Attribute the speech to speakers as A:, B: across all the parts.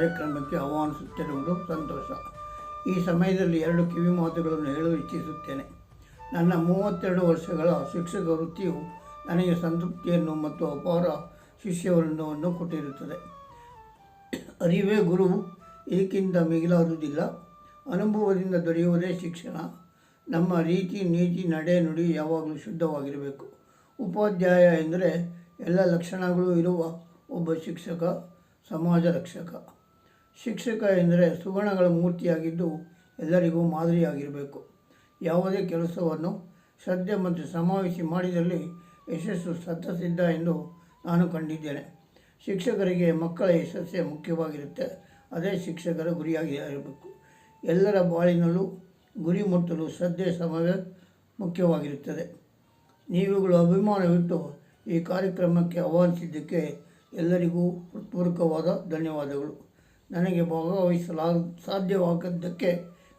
A: ಕಾರ್ಯಕ್ರಮಕ್ಕೆ ಆಹ್ವಾನಿಸುತ್ತಿರುವುದು ಸಂತೋಷ. ಈ ಸಮಯದಲ್ಲಿ ಎರಡು ಕಿವಿ ಮಾತುಗಳನ್ನು ಹೇಳಲು ಇಚ್ಛಿಸುತ್ತೇನೆ. ನನ್ನ ಮೂವತ್ತೆರಡು ವರ್ಷಗಳ ಶಿಕ್ಷಕ ವೃತ್ತಿಯು ನನಗೆ ಸಂತೃಪ್ತಿಯನ್ನು ಮತ್ತು ಅಪಾರ ಶಿಷ್ಯವೃಂದವನ್ನು ಕೊಟ್ಟಿರುತ್ತದೆ. ಅರಿವೇ ಗುರು ಇದಕ್ಕಿಂತ ಮಿಗಿಲಾದುದಿಲ್ಲ. ಅನುಭವದಿಂದ ದೊರೆಯುವುದೇ ಶಿಕ್ಷಣ. ನಮ್ಮ ರೀತಿ, ನೀತಿ, ನಡೆ, ನುಡಿ ಯಾವಾಗಲೂ ಶುದ್ಧವಾಗಿರಬೇಕು. ಉಪಾಧ್ಯಾಯ ಎಂದರೆ ಎಲ್ಲ ಲಕ್ಷಣಗಳು ಇರುವ ಒಬ್ಬ ಶಿಕ್ಷಕ, ಸಮಾಜ ರಕ್ಷಕ. ಶಿಕ್ಷಕ ಎಂದರೆ ಸುಗುಣಗಳ ಮೂರ್ತಿಯಾಗಿದ್ದು ಎಲ್ಲರಿಗೂ ಮಾದರಿಯಾಗಿರಬೇಕು. ಯಾವುದೇ ಕೆಲಸವನ್ನು ಶ್ರದ್ಧೆ ಮತ್ತು ಸಮಾವೇಶಿ ಮಾಡಿದಲ್ಲಿ ಯಶಸ್ಸು ಸತ್ತಸಿದ್ಧ ಎಂದು ನಾನು ಕಂಡಿದ್ದೇನೆ. ಶಿಕ್ಷಕರಿಗೆ ಮಕ್ಕಳ ಯಶಸ್ಸೇ ಮುಖ್ಯವಾಗಿರುತ್ತೆ. ಅದೇ ಶಿಕ್ಷಕರ ಗುರಿಯಾಗಿ ಇರಬೇಕು ಎಲ್ಲರ ಬಾಳಿನಲ್ಲೂ ಗುರಿ ಮುಟ್ಟಲು ಶ್ರದ್ಧೆ ಸಮವೇ ಮುಖ್ಯವಾಗಿರುತ್ತದೆ. ನೀವುಗಳು ಅಭಿಮಾನವಿಟ್ಟು ಈ ಕಾರ್ಯಕ್ರಮಕ್ಕೆ ಆಹ್ವಾನಿಸಿದ್ದಕ್ಕೆ ಎಲ್ಲರಿಗೂ ಹೃತ್ಪೂರ್ವಕವಾದ ಧನ್ಯವಾದಗಳು. ನನಗೆ ಭಾಗವಹಿಸಲಾಗ ಸಾಧ್ಯವಾಗದ್ದಕ್ಕೆ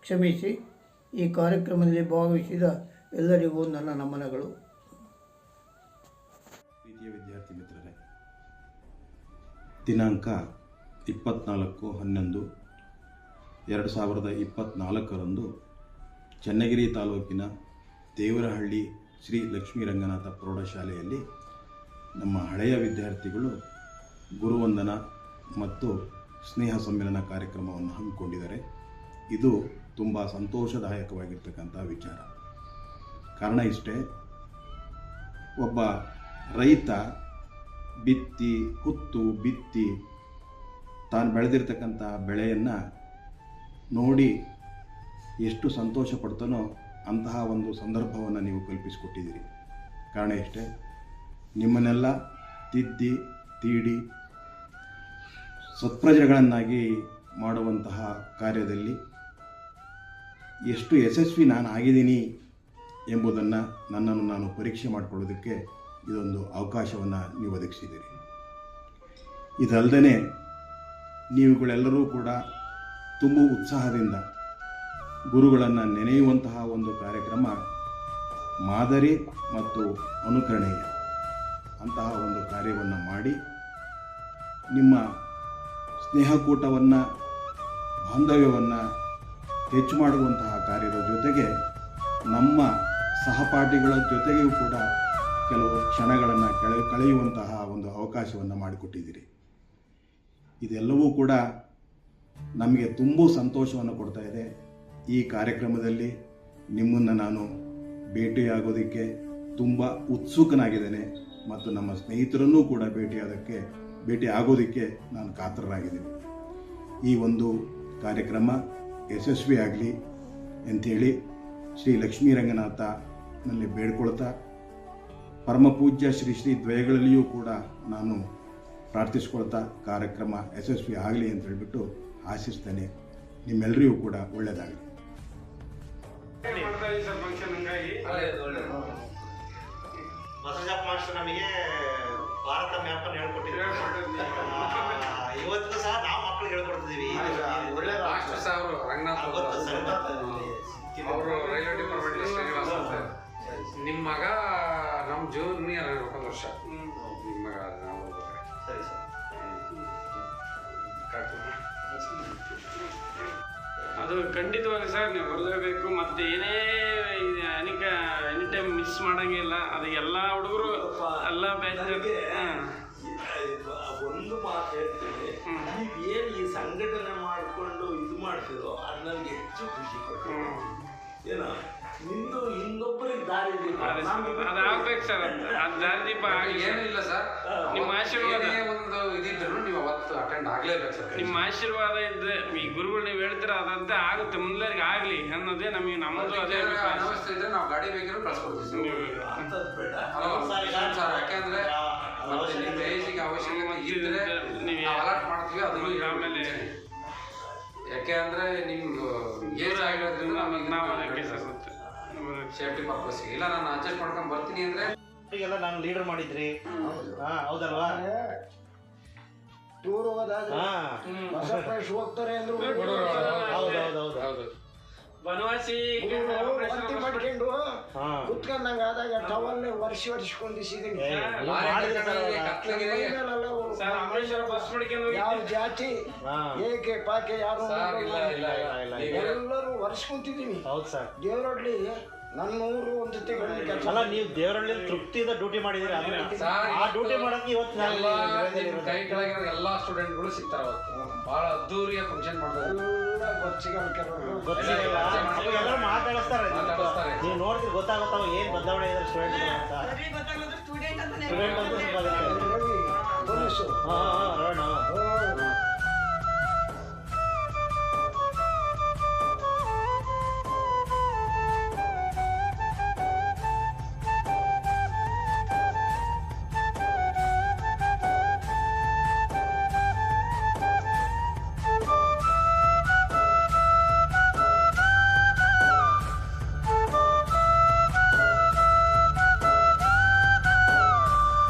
A: ಕ್ಷಮಿಸಿ. ಈ ಕಾರ್ಯಕ್ರಮದಲ್ಲಿ ಭಾಗವಹಿಸಿದ ಎಲ್ಲರಿಗೂ ನನ್ನ ನಮನಗಳು.
B: ಪ್ರೀತಿಯ ವಿದ್ಯಾರ್ಥಿ ಮಿತ್ರರೇ, ದಿನಾಂಕ ಇಪ್ಪತ್ನಾಲ್ಕು ಹನ್ನೊಂದು, ಎರಡು ಸಾವಿರದ ಇಪ್ಪತ್ನಾಲ್ಕರಂದು ಚನ್ನಗಿರಿ ತಾಲೂಕಿನ ದೇವರಹಳ್ಳಿ ಶ್ರೀ ಲಕ್ಷ್ಮೀ ರಂಗನಾಥ ಪ್ರೌಢಶಾಲೆಯಲ್ಲಿ ನಮ್ಮ ಹಳೆಯ ವಿದ್ಯಾರ್ಥಿಗಳು ಗುರುವಂದನ ಮತ್ತು ಸ್ನೇಹ ಸಮ್ಮೇಳನ ಕಾರ್ಯಕ್ರಮವನ್ನು ಹಮ್ಮಿಕೊಂಡಿದ್ದಾರೆ. ಇದು ತುಂಬ ಸಂತೋಷದಾಯಕವಾಗಿರ್ತಕ್ಕಂಥ ವಿಚಾರ. ಕಾರಣ ಇಷ್ಟೇ, ಒಬ್ಬ ರೈತ ಬಿತ್ತಿ ಹುತ್ತು ಬಿತ್ತಿ, ತಾನು ಬೆಳೆದಿರ್ತಕ್ಕಂಥ ಬೆಳೆಯನ್ನು ನೋಡಿ ಎಷ್ಟು ಸಂತೋಷ ಪಡ್ತಾನೋ ಅಂತಹ ಒಂದು ಸಂದರ್ಭವನ್ನು ನೀವು ಕಲ್ಪಿಸಿಕೊಟ್ಟಿದ್ದೀರಿ. ಕಾರಣ ಇಷ್ಟೇ, ನಿಮ್ಮನ್ನೆಲ್ಲ ತಿದ್ದಿ, ತೀಡಿ ಸತ್ಪ್ರಜೆಗಳನ್ನಾಗಿ ಮಾಡುವಂತಹ ಕಾರ್ಯದಲ್ಲಿ ಎಷ್ಟು ಯಶಸ್ವಿ ನಾನು ಆಗಿದ್ದೀನಿ ಎಂಬುದನ್ನು ನನ್ನನ್ನು ನಾನು ಪರೀಕ್ಷೆ ಮಾಡಿಕೊಳ್ಳೋದಕ್ಕೆ ಇದೊಂದು ಅವಕಾಶವನ್ನು ನೀವು ಒದಗಿಸಿದ್ದೀರಿ. ಇದಲ್ಲದೆ ನೀವುಗಳೆಲ್ಲರೂ ಕೂಡ ತುಂಬ ಉತ್ಸಾಹದಿಂದ ಗುರುಗಳನ್ನು ನೆನೆಯುವಂತಹ ಒಂದು ಕಾರ್ಯಕ್ರಮ ಮಾದರಿ ಮತ್ತು ಅನುಕರಣೀಯ ಅಂತಹ ಒಂದು ಕಾರ್ಯವನ್ನು ಮಾಡಿ ನಿಮ್ಮ ಸ್ನೇಹಕೂಟವನ್ನು, ಬಾಂಧವ್ಯವನ್ನು ಹೆಚ್ಚು ಮಾಡುವಂತಹ ಕಾರ್ಯದ ಜೊತೆಗೆ ನಮ್ಮ ಸಹಪಾಠಿಗಳ ಜೊತೆಗೂ ಕೂಡ ಕೆಲವು ಕ್ಷಣಗಳನ್ನು ಕೆಳ, ಕಳೆಯುವಂತಹ ಒಂದು ಅವಕಾಶವನ್ನು ಮಾಡಿಕೊಟ್ಟಿದ್ದೀರಿ. ಇದೆಲ್ಲವೂ ಕೂಡ ನಮಗೆ ತುಂಬ ಸಂತೋಷವನ್ನು ಕೊಡ್ತಾ ಇದೆ. ಈ ಕಾರ್ಯಕ್ರಮದಲ್ಲಿ ನಿಮ್ಮನ್ನು ನಾನು ಭೇಟಿಯಾಗೋದಕ್ಕೆ ತುಂಬ ಉತ್ಸುಕನಾಗಿದ್ದೇನೆ ಮತ್ತು ನಮ್ಮ ಸ್ನೇಹಿತರನ್ನೂ ಕೂಡ ಭೇಟಿಯಾದಕ್ಕೆ ಭೇಟಿ ಆಗೋದಕ್ಕೆ ನಾನು ಕಾತರನಾಗಿದ್ದೀನಿ. ಈ ಒಂದು ಕಾರ್ಯಕ್ರಮ ಯಶಸ್ವಿ ಆಗಲಿ ಅಂಥೇಳಿ ಶ್ರೀ ಲಕ್ಷ್ಮೀ ರಂಗನಾಥನಲ್ಲಿ ಬೇಡ್ಕೊಳ್ತಾ ಪರಮ ಪೂಜ್ಯ ಶ್ರೀ ಶ್ರೀ ದ್ವಯಗಳಲ್ಲಿಯೂ ಕೂಡ ನಾನು ಪ್ರಾರ್ಥಿಸ್ಕೊಳ್ತಾ ಕಾರ್ಯಕ್ರಮ ಯಶಸ್ವಿ ಆಗಲಿ ಅಂತ ಹೇಳ್ಬಿಟ್ಟು ಆಶಿಸ್ತೇನೆ. ನಿಮ್ಮೆಲ್ಲರಿಗೂ ಕೂಡ ಒಳ್ಳೆಯದಾಗಲಿ.
C: ಮಾಸ್ಟರ್ ನಮಗೆ ಭಾರತ ಮ್ಯಾಪ್ ಅನ್ನು ಹೇಳ್ಕೊಟ್ಟಿದ್ದೀವಿ ಇವತ್ತು ಸಹ ನಾವು ಮಕ್ಕಳಿಗೆ ಹೇಳ್ಕೊಡ್ತಿದೀವಿ.
D: ಒಳ್ಳೆ
E: ರಾಷ್ಟ್ರ. ಸಹ ಅವರು ರಂಗನಾಥ್
C: ಆ, ಗೊತ್ತು ಸರ್,
E: ಅವರು ರೈಲ್ವೆ ಡಿಪಾರ್ಟ್ಮೆಂಟ್ ಶ್ರೀನಿವಾಸ ಅಂತ ನಿಮ್ಮ ಮಗ ನಮ್ಮ ಜೂನಿಯರ್ ಒಂದು ವರ್ಷ. ನಿಮ್ಮ ಮಗ ನಾವು
C: ಸರಿ ಸರ್.
D: ಅದು ಖಂಡಿತವಾಗಿ ಸರ್ ನೀವು ಬರಲೇಬೇಕು. ಮತ್ತೆ ಏನೇ ಅನಿಕ ಅನೇಕ ಎನಿ ಟೈಮ್ ಮಿಸ್ ಮಾಡಂಗಿಲ್ಲ ಅದು ಎಲ್ಲ ಹುಡುಗರು ಎಲ್ಲ ಬ್ಯಾಚ್
F: ಸಂಘಟನೆ ಮಾಡಿಕೊಂಡು ಇದು ಮಾಡ್ತಿರೋ ಅದು ನನಗೆ ಹೆಚ್ಚು ಖುಷಿ ಕೊಟ್ಟು ಏನೋ ನಿಂದು ಇನ್ನೊಬ್ಬರಿಗೆ ದಾರಿ
D: ಅದಾಗ್ಬೇಕು ಸರ್. ಅದು ದಾರಿದೀಪ ಆಗಲಿ
E: ಏನೂ ಇಲ್ಲ ಸರ್.
D: ನಿಮ್ಮ ಆಶೀರ್ವಾದ
E: ಒಂದು ಇದಿದ್ರು ನೀವು ಅವತ್ತು ಅಟೆಂಡ್ ಆಗ್ಲೇಬೇಕು ಸರ್.
D: ನಿಮ್ಮ ಆಶೀರ್ವಾದ ಇದ್ರೆ ಈ ಗುರುಗಳು ನೀವು ಹೇಳ್ತೀರ ಅದಂತೆ ಆಗುತ್ತೆ ಮುಂದ್ಲರಿಗೆ ಆಗಲಿ ಅನ್ನೋದೇ ನಮಗೆ ನಮ್ಮದು ಅದೇ.
E: ಅನವಸ್ಥೆ ಇದ್ರೆ ನಾವು ಗಾಡಿ ಬೇಕಿರೋ ಕಳ್ಸ್ಕೊಡ್ತೀವಿ
F: ಬೇಡ.
E: ಯಾಕೆಂದ್ರೆ ಮತ್ತೆ ನಿಮ್ಮ ಏಜಿಗೆ ಅವಶ್ಯಕತೆ ಇದ್ರೆ
D: ನೀವು-
E: ನಾವು ಅಲರ್ಟ್ ಮಾಡ್ತೀವಿ ಅದನ್ನು
D: ಆಮೇಲೆ
E: ಯಾಕೆ ಅಂದ್ರೆ ಏಜ್ ಆಗಿರೋದ್ರಿಂದ
D: ಮತ್ತೆ
E: ಸೇಫ್ಟಿ ಪರ್ಪಸ್ ಇಲ್ಲ ನಾನು ಅಡ್ಜಸ್ಟ್ ಮಾಡ್ಕೊಂಡ್ ಬರ್ತೀನಿ ಅಂದ್ರೆ
C: ಈಗೆಲ್ಲ ನಾನು ಲೀಡರ್ ಮಾಡಿದ್ರಿ. ಹಾ ಹೌದಲ್ವಾ?
G: ಟೂರ್ ಹೋದಾಗ
C: ಹಾ.
G: ಹೊಸ ಪ್ರೈಸ್ ಹೋಗ್ತಾರೆ ಅಂದ್ರು
C: ಹೌದು ಹೌದು ಹೌದು.
E: ಹೌದು.
D: ಬನವಾಸಿ
G: ಕುತ್ಕೊಂಡಂಗ ಆದಾಗ ಟವಲ್ ವರ್ಷ ವರ್ಷ ಕೊಂಡಿಸಿದೀನಿ
D: ಸರ್ ಅಮರೇಶ್ವರ ಬಸ್ ಮಾಡ್ಕೊಂಡು
G: ಯಾವ ಜಾತಿ ಏಕೆ ಪಾಕೆ ಯಾರು
E: ಸರ್, ಇಲ್ಲ, ಇಲ್ಲ, ಇಲ್ಲ. ಈಗ-
G: ಎಲ್ಲರೂ ವರ್ಷ ಕುಂತಿದೀನಿ
H: ಹೌದು ಸರ್.
G: ದೇವರೊಡ್ಲಿ ನನ್ನ ಊರು ಒಂದು ಕೆಲಸ
H: ಅಲ್ಲ ನೀವು ದೇವರಲ್ಲಿ ತೃಪ್ತಿಯಿಂದ ಡ್ಯೂಟಿ ಮಾಡಿದಿರಿ? ಆ ಡ್ಯೂಟಿ ಮಾಡಕ್ಕೆ ಇವತ್ತು
E: ಕೈ ಕೆಳಗಿರೋ ಎಲ್ಲಾ ಸ್ಟೂಡೆಂಟ್ಗಳು ಸಿಗ್ತಾರೆ ಅವತ್ತು. ಬಹಳ ಅದ್ದೂರಿಯ ಫಂಕ್ಷನ್ ಮಾಡ್ತಾರೆ.
G: ಎಲ್ಲ ಗೊತ್ತಿಗಲ್ ಕೆಲವರು.
H: ಎಲ್ಲರೂ ಮಾತಾಡಿಸ್ತಾರೆ. ನೀವು ನೋಡಿದ್ರೆ ಗೊತ್ತಾಗುತ್ತಾವ ಏನ್ ಬದಲಾವಣೆ ಇದೆ ಸ್ಟೂಡೆಂಟ್ ಅಂತ. ಸ್ಟೂಡೆಂಟ್ ಅಂತ ಹಾ ಹಾ